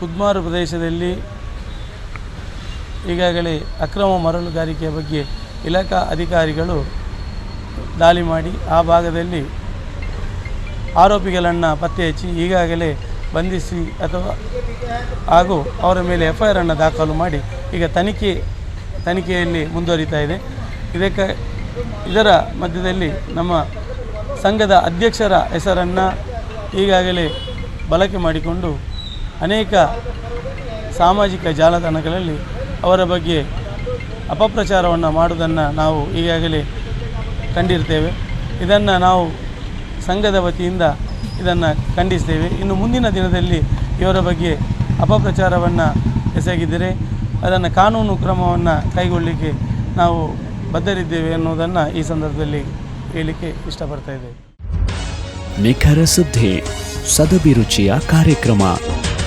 ಕುದ್ಮಾರು ಪ್ರದೇಶದಲ್ಲಿ ಈಗಾಗಲೇ ಅಕ್ರಮ ಮರಳುಗಾರಿಕೆಯ ಬಗ್ಗೆ ಇಲಾಖಾ ಅಧಿಕಾರಿಗಳು ದಾಳಿ ಮಾಡಿ, ಆ ಭಾಗದಲ್ಲಿ ಆರೋಪಿಗಳನ್ನು ಪತ್ತೆ ಹಚ್ಚಿ, ಈಗಾಗಲೇ ಬಂಧಿಸಿ ಅಥವಾ ಹಾಗೂ ಅವರ ಮೇಲೆ ಎಫ್ ಐ ಆರನ್ನು ದಾಖಲು ಮಾಡಿ ಈಗ ತನಿಖೆ, ತನಿಖೆಯಲ್ಲಿ ಮುಂದುವರಿತಾ ಇದೆ. ಇದಕ್ಕೆ, ಇದರ ಮಧ್ಯದಲ್ಲಿ ನಮ್ಮ ಸಂಘದ ಅಧ್ಯಕ್ಷರ ಹೆಸರನ್ನು ಈಗಾಗಲೇ ಬಳಕೆ ಮಾಡಿಕೊಂಡು ಅನೇಕ ಸಾಮಾಜಿಕ ಜಾಲತಾಣಗಳಲ್ಲಿ ಅವರ ಬಗ್ಗೆ ಅಪಪ್ರಚಾರವನ್ನು ಮಾಡುವುದನ್ನು ನಾವು ಈಗಾಗಲೇ ಕಂಡಿರ್ತೇವೆ. ಇದನ್ನು ನಾವು ಸಂಘದ ವತಿಯಿಂದ ಇದನ್ನು ಖಂಡಿಸ್ತೇವೆ. ಇನ್ನು ಮುಂದಿನ ದಿನದಲ್ಲಿ ಇವರ ಬಗ್ಗೆ ಅಪಪ್ರಚಾರವನ್ನು ಎಸಗಿದರೆ ಅದನ್ನು ಕಾನೂನು ಕ್ರಮವನ್ನು ಕೈಗೊಳ್ಳಲಿಕ್ಕೆ ನಾವು ಬದ್ಧರಿದ್ದೇವೆ ಅನ್ನೋದನ್ನು ಈ ಸಂದರ್ಭದಲ್ಲಿ ಹೇಳಲಿಕ್ಕೆ ಇಷ್ಟಪಡ್ತಾ ಇದ್ದೇವೆ. ನಿಖರ ಸುದ್ದಿ, ಸದಭಿರುಚಿಯ ಕಾರ್ಯಕ್ರಮ.